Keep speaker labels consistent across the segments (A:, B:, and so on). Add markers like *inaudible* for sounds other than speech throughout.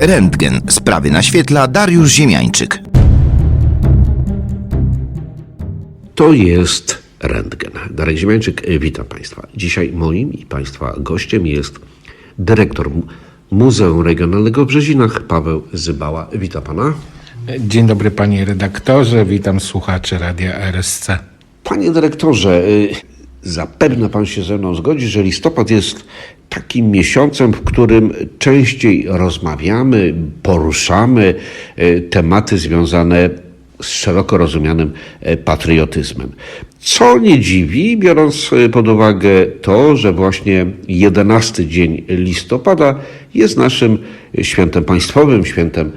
A: Rentgen. Sprawy naświetla Dariusz Ziemiańczyk.
B: To jest Rentgen. Darek Ziemiańczyk, witam Państwa. Dzisiaj moim i Państwa gościem jest dyrektor Mu- Muzeum Regionalnego w Brzezinach, Paweł Zybała. Witam Pana.
C: Dzień dobry panie redaktorze, witam słuchaczy Radia RSC.
B: Panie dyrektorze, y, zapewne Pan się ze mną zgodzi, że listopad jest takim miesiącem, w którym częściej rozmawiamy, poruszamy y, tematy związane z szeroko rozumianym y, patriotyzmem. Co nie dziwi, biorąc y, pod uwagę to, że właśnie 11 dzień listopada jest naszym świętem państwowym, świętem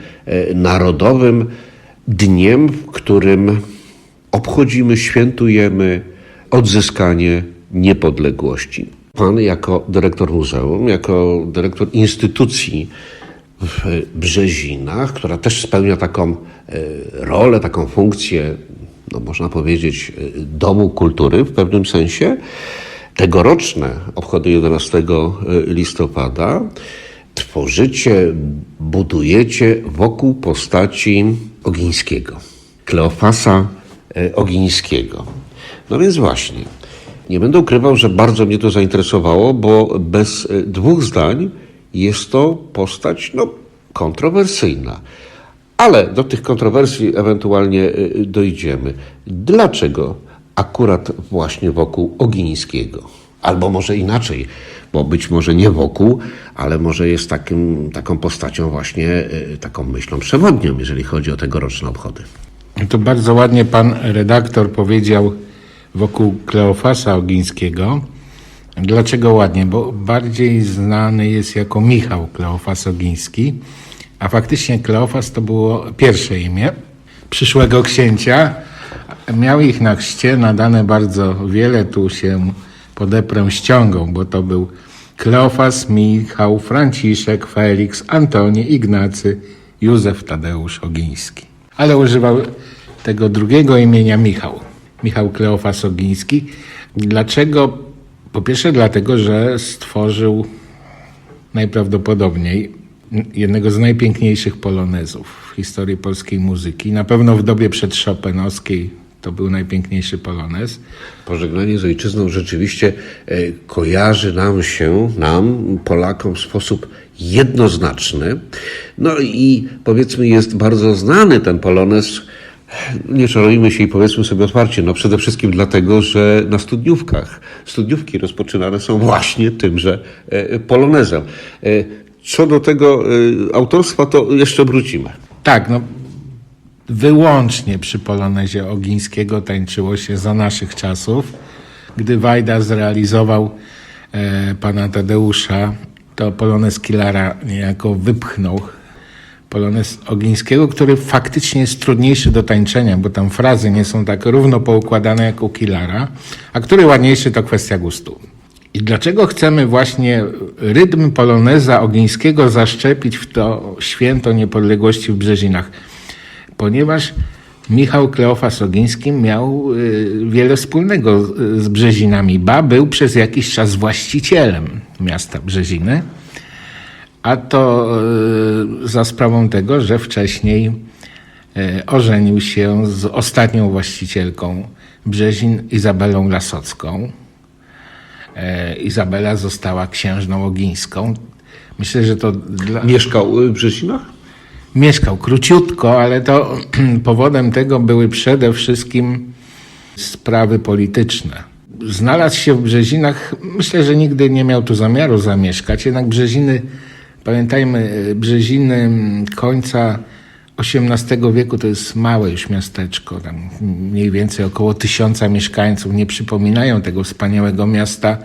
B: narodowym, dniem, w którym obchodzimy, świętujemy odzyskanie niepodległości. Pan jako dyrektor muzeum, jako dyrektor instytucji w Brzezinach, która też spełnia taką e, rolę, taką funkcję, no można powiedzieć, e, domu kultury w pewnym sensie, tegoroczne obchody 11 listopada tworzycie, budujecie wokół postaci Ogińskiego, Kleofasa e, Ogińskiego. No więc właśnie, nie będę ukrywał, że bardzo mnie to zainteresowało, bo bez e, dwóch zdań jest to postać no, kontrowersyjna. Ale do tych kontrowersji ewentualnie e, dojdziemy. Dlaczego akurat właśnie wokół Ogińskiego? Albo może inaczej, bo być może nie wokół, ale może jest takim, taką postacią właśnie, e, taką myślą przewodnią, jeżeli chodzi o tegoroczne obchody.
C: To bardzo ładnie pan redaktor powiedział wokół Kleofasa Ogińskiego. Dlaczego ładnie? Bo bardziej znany jest jako Michał Kleofas Ogiński, a faktycznie Kleofas to było pierwsze imię przyszłego księcia. Miał ich na chrzcie nadane bardzo wiele, tu się podeprę ściągą, bo to był Kleofas, Michał, Franciszek, Felix, Antoni, Ignacy, Józef Tadeusz Ogiński. Ale używał tego drugiego imienia Michał. Michał Kleofas Ogiński. Dlaczego? Po pierwsze dlatego, że stworzył najprawdopodobniej jednego z najpiękniejszych polonezów w historii polskiej muzyki. Na pewno w dobie przedszopenowskiej to był najpiękniejszy polonez.
B: Pożegnanie z ojczyzną rzeczywiście e, kojarzy nam się, nam, Polakom, w sposób jednoznaczny. No i powiedzmy, jest bardzo znany ten polonez. Nie czarujmy się i powiedzmy sobie otwarcie, no przede wszystkim dlatego, że na studniówkach, studniówki rozpoczynane są właśnie tymże e, polonezem. E, Co do tego e, autorstwa, to jeszcze wrócimy.
C: Tak, no wyłącznie przy Polonezie Ogińskiego tańczyło się za naszych czasów. Gdy Wajda zrealizował e, pana Tadeusza, to Polonez Kilara niejako wypchnął Polonez Ogińskiego, który faktycznie jest trudniejszy do tańczenia, bo tam frazy nie są tak równo poukładane jak u Kilara, a który ładniejszy to kwestia gustu. I dlaczego chcemy właśnie rytm poloneza Ogińskiego zaszczepić w to święto niepodległości w Brzezinach? Ponieważ Michał Kleofas Ogiński miał y, wiele wspólnego z- Brzezinami, ba był przez jakiś czas właścicielem miasta Brzeziny, a to y, za sprawą tego, że wcześniej y, ożenił się z ostatnią właścicielką Brzezin, Izabelą Lasocką. E, Izabela została księżną ogińską. Myślę, że to dla...
B: Mieszkał w Brzezinach?
C: mieszkał króciutko, ale to *clears throat* powodem tego były przede wszystkim sprawy polityczne. Znalazł się w Brzezinach, myślę, że nigdy nie miał tu zamiaru zamieszkać, jednak Brzeziny, pamiętajmy, Brzeziny końca XVIII wieku to jest małe już miasteczko, tam mniej więcej około tysiąca mieszkańców, nie przypominają tego wspaniałego miasta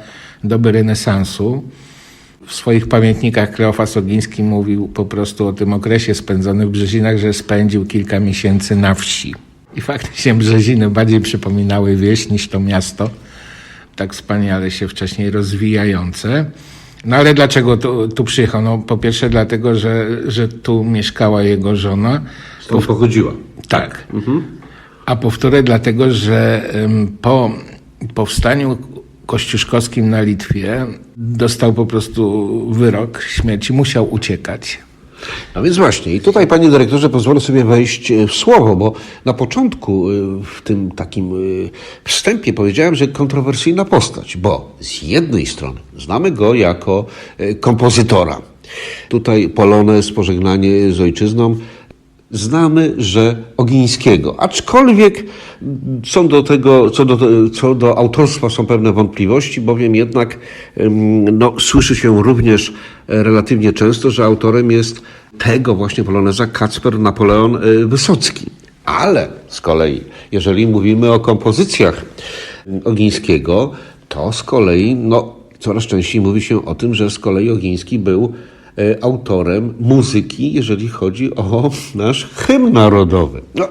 C: doby renesansu. W swoich pamiętnikach Kleofas Ogiński mówił po prostu o tym okresie spędzonym w Brzezinach, że spędził kilka miesięcy na wsi. I faktycznie Brzeziny bardziej przypominały wieś niż to miasto, tak wspaniale się wcześniej rozwijające. No ale dlaczego tu, tu przyjechał? No po pierwsze dlatego, że, że tu mieszkała jego żona.
B: Stąd pochodziła.
C: Tak. A po wtóre dlatego, że po powstaniu kościuszkowskim na Litwie dostał po prostu wyrok śmierci, musiał uciekać.
B: No więc właśnie, i tutaj, panie dyrektorze, pozwolę sobie wejść e, w słowo, bo na początku, e, w tym takim e, wstępie powiedziałem, że kontrowersyjna postać, bo z jednej strony znamy go jako kompozytora. Tutaj polonez, pożegnanie z ojczyzną, znamy, że Ogińskiego. Aczkolwiek co do tego, co do, co do autorstwa są pewne wątpliwości, bowiem jednak no, słyszy się również relatywnie często, że autorem jest tego właśnie poloneza Kacper Napoleon e, Wysocki. Ale z kolei, jeżeli mówimy o kompozycjach Ogińskiego, to z kolei no, coraz częściej mówi się o tym, że z kolei Ogiński był autorem muzyki, jeżeli chodzi o *laughs* nasz hymn narodowy. No,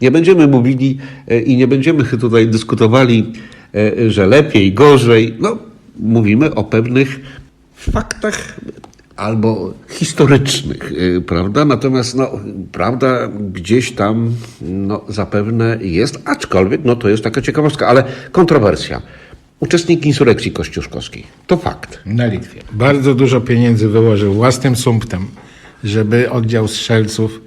B: nie będziemy mówili e, i nie będziemy tutaj dyskutowali, e, że lepiej, gorzej. No, mówimy o pewnych faktach albo historycznych, prawda? Natomiast no, prawda gdzieś tam no, zapewne jest, aczkolwiek no, to jest taka ciekawostka, ale kontrowersja. Uczestnik insurekcji kościuszkowskiej. To fakt.
C: Na Litwie. Bardzo dużo pieniędzy wyłożył własnym sumptem, żeby oddział strzelców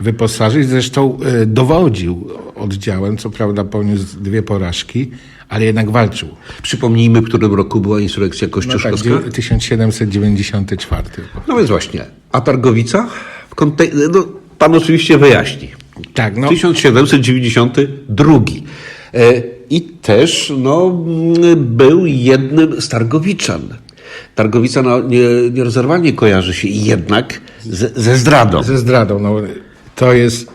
C: wyposażyć. Zresztą e, dowodził oddziałem, co prawda poniósł dwie porażki, ale jednak walczył.
B: Przypomnijmy, w którym roku była insurekcja
C: No tak,
B: kościuszkowska.
C: dzie- 1794.
B: No więc właśnie, a Targowica? W kontek- no, pan oczywiście wyjaśni.
C: Tak, no
B: 1792. E, I też no, był jednym z Targowiczan. Targowica no, nie, nierozerwalnie kojarzy się jednak ze, ze zdradą.
C: ze zdradą. No, to jest,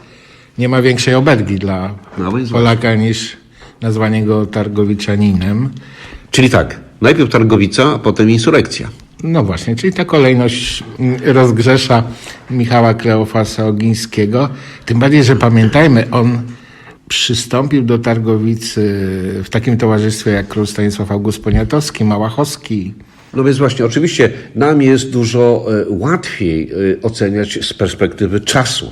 C: nie ma większej obelgi dla
B: No
C: Polaka niż nazwanie go Targowiczaninem.
B: Czyli tak, najpierw Targowica, a potem insurekcja.
C: No właśnie, czyli ta kolejność rozgrzesza Michała Kleofasa Ogińskiego. Tym bardziej, że pamiętajmy, on przystąpił do Targowicy w takim towarzystwie jak król Stanisław August Poniatowski, Małachowski.
B: No więc właśnie, oczywiście nam jest dużo e, łatwiej e, oceniać z perspektywy czasu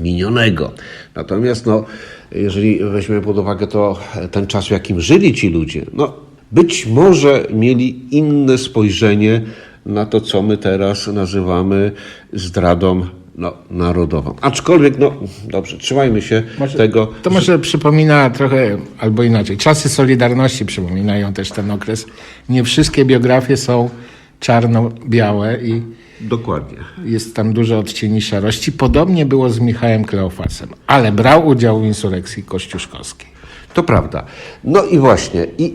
B: minionego. Natomiast no, jeżeli weźmiemy pod uwagę to e, ten czas, w jakim żyli ci ludzie, no być może mieli inne spojrzenie na to, co my teraz nazywamy zdradą no, narodową. Aczkolwiek, no dobrze, trzymajmy się tego.
C: To może przypomina trochę, albo inaczej, czasy Solidarności przypominają też ten okres. Nie wszystkie biografie są czarno-białe i
B: Dokładnie.
C: jest tam dużo odcieni szarości. Podobnie było z Michałem Kleofasem, ale brał udział w insurekcji kościuszkowskiej.
B: To prawda. No i właśnie, i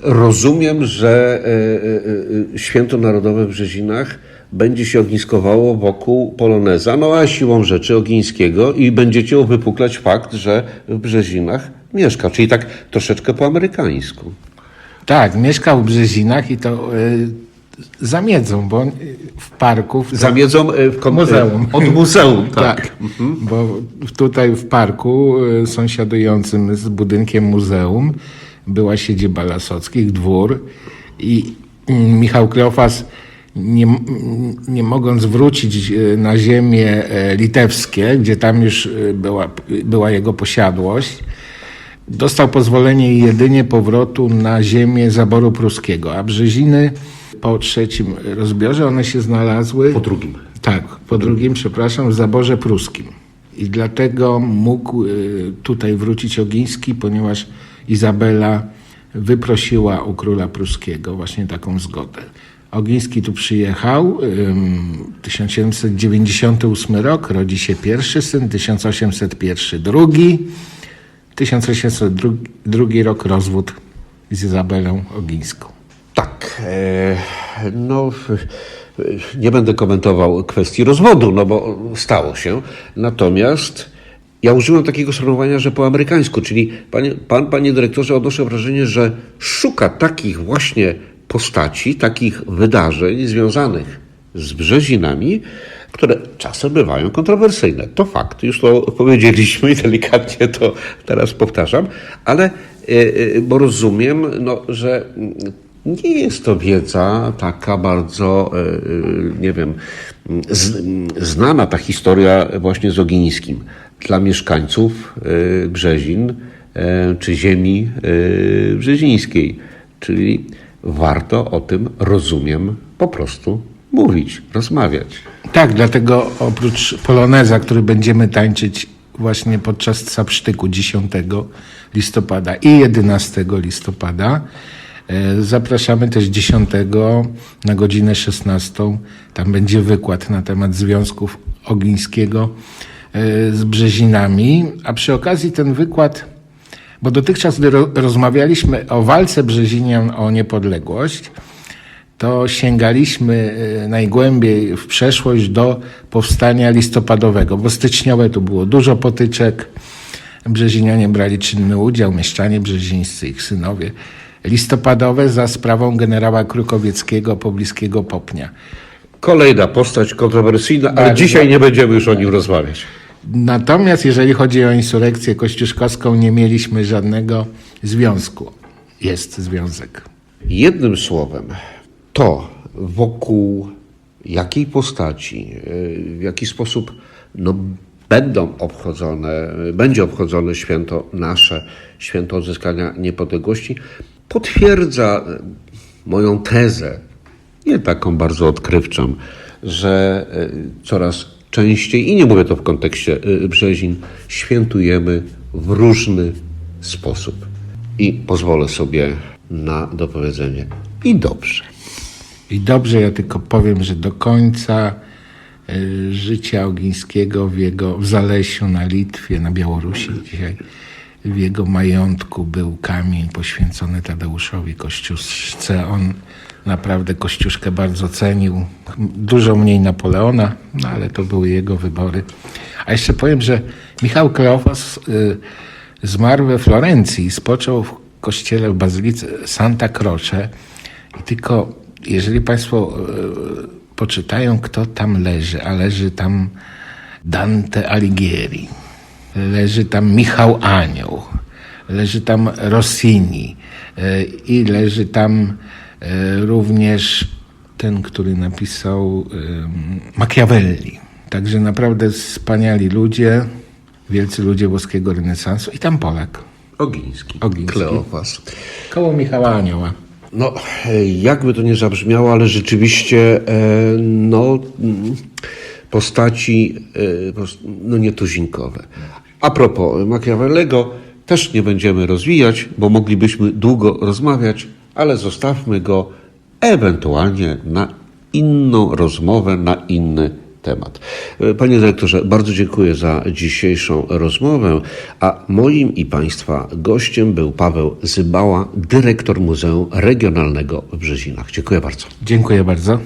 B: rozumiem, że e, e, e, Święto Narodowe w Brzezinach będzie się ogniskowało wokół Poloneza, no a siłą rzeczy Ogińskiego i będziecie uwypuklać fakt, że w Brzezinach mieszka, czyli tak troszeczkę po amerykańsku.
C: Tak, mieszkał w Brzezinach i to y, za miedzą, bo y, w parku... W
B: Zamiedzą e, w kon-
C: Muzeum.
B: e, Od muzeum, *laughs* tak.
C: Tak, bo tutaj w parku sąsiadującym z budynkiem muzeum była siedziba Lasockich, dwór i mm, Michał Kleofas nie, nie mogąc wrócić y, na ziemię e, litewskie, gdzie tam już y, była, była jego posiadłość, dostał pozwolenie jedynie powrotu na ziemię zaboru pruskiego, a Brzeziny po trzecim rozbiorze one się znalazły...
B: Po drugim.
C: Tak, po drugim, przepraszam, w zaborze pruskim. I dlatego mógł tutaj wrócić Ogiński, ponieważ Izabela wyprosiła u króla pruskiego właśnie taką zgodę. Ogiński tu przyjechał, ym, 1798 rok, rodzi się pierwszy syn, 1801 drugi, 1802 rok rozwód z Izabelą Ogińską.
B: Tak. E, no, nie będę komentował kwestii rozwodu, no bo stało się. Natomiast ja użyłem takiego sformułowania, że po amerykańsku, czyli panie, pan, panie dyrektorze, odnoszę wrażenie, że szuka takich właśnie postaci, takich wydarzeń związanych z Brzezinami, które czasem bywają kontrowersyjne. To fakt, już to powiedzieliśmy i delikatnie to teraz powtarzam, ale e, e, bo rozumiem, no, że nie jest to wiedza taka bardzo, e, nie wiem, znana ta historia właśnie z Ogińskim dla mieszkańców Brzezin czy ziemi brzezińskiej. Czyli warto o tym, rozumiem, po prostu mówić, rozmawiać.
C: Tak, dlatego oprócz poloneza, który będziemy tańczyć właśnie podczas Sapsztyku 10 listopada i 11 listopada, e, zapraszamy też 10 na godzinę 16. Tam będzie wykład na temat związków Ogińskiego e, z Brzezinami, a przy okazji ten wykład bo dotychczas, gdy ro- rozmawialiśmy o walce Brzezinian o niepodległość, to sięgaliśmy e, najgłębiej w przeszłość do powstania listopadowego, bo styczniowe tu było dużo potyczek. Brzezinianie brali czynny udział, mieszczanie brzezińscy, ich synowie. Listopadowe za sprawą generała Krukowieckiego, pobliskiego Popnia.
B: Kolejna postać kontrowersyjna, ale
C: Bardzo.
B: dzisiaj nie będziemy już o nim rozmawiać.
C: Natomiast jeżeli chodzi o insurekcję kościuszkowską, nie mieliśmy żadnego związku. Jest związek.
B: Jednym słowem, to wokół jakiej postaci, y, w jaki sposób no, będą obchodzone, będzie obchodzone święto nasze, święto odzyskania niepodległości, potwierdza y, moją tezę, nie taką bardzo odkrywczą, że y, coraz częściej, i nie mówię to w kontekście y, Brzezin, świętujemy w różny sposób. I pozwolę sobie na dopowiedzenie. I dobrze.
C: I dobrze, ja tylko powiem, że do końca y, życia Ogińskiego w jego w Zalesiu, na Litwie, na Białorusi dzisiaj, w jego majątku był kamień poświęcony Tadeuszowi Kościuszce. On naprawdę Kościuszkę bardzo cenił. Dużo mniej Napoleona, no ale to były jego wybory. A jeszcze powiem, że Michał Kleofas y, zmarł we Florencji, spoczął w kościele w Bazylice Santa Croce i tylko jeżeli Państwo e, poczytają, kto tam leży, a leży tam Dante Alighieri, leży tam Michał Anioł, leży tam Rossini e, i leży tam również ten, który napisał e, Machiavelli. Także naprawdę wspaniali ludzie, wielcy ludzie włoskiego renesansu i tam Polak,
B: Ogiński.
C: Ogiński.
B: Kleofas.
C: koło Michała Anioła.
B: No, e, jakby to nie zabrzmiało, ale rzeczywiście, e, no, postaci, e, pos- no, nietuzinkowe. A propos Machiavellego, też nie będziemy rozwijać, bo moglibyśmy długo rozmawiać, ale zostawmy go ewentualnie na inną rozmowę, na inny temat. E, Panie dyrektorze, bardzo dziękuję za dzisiejszą rozmowę, a moim i Państwa gościem był Paweł Zybała, dyrektor Muzeum Regionalnego w Brzezinach. Dziękuję bardzo.
C: Dziękuję bardzo.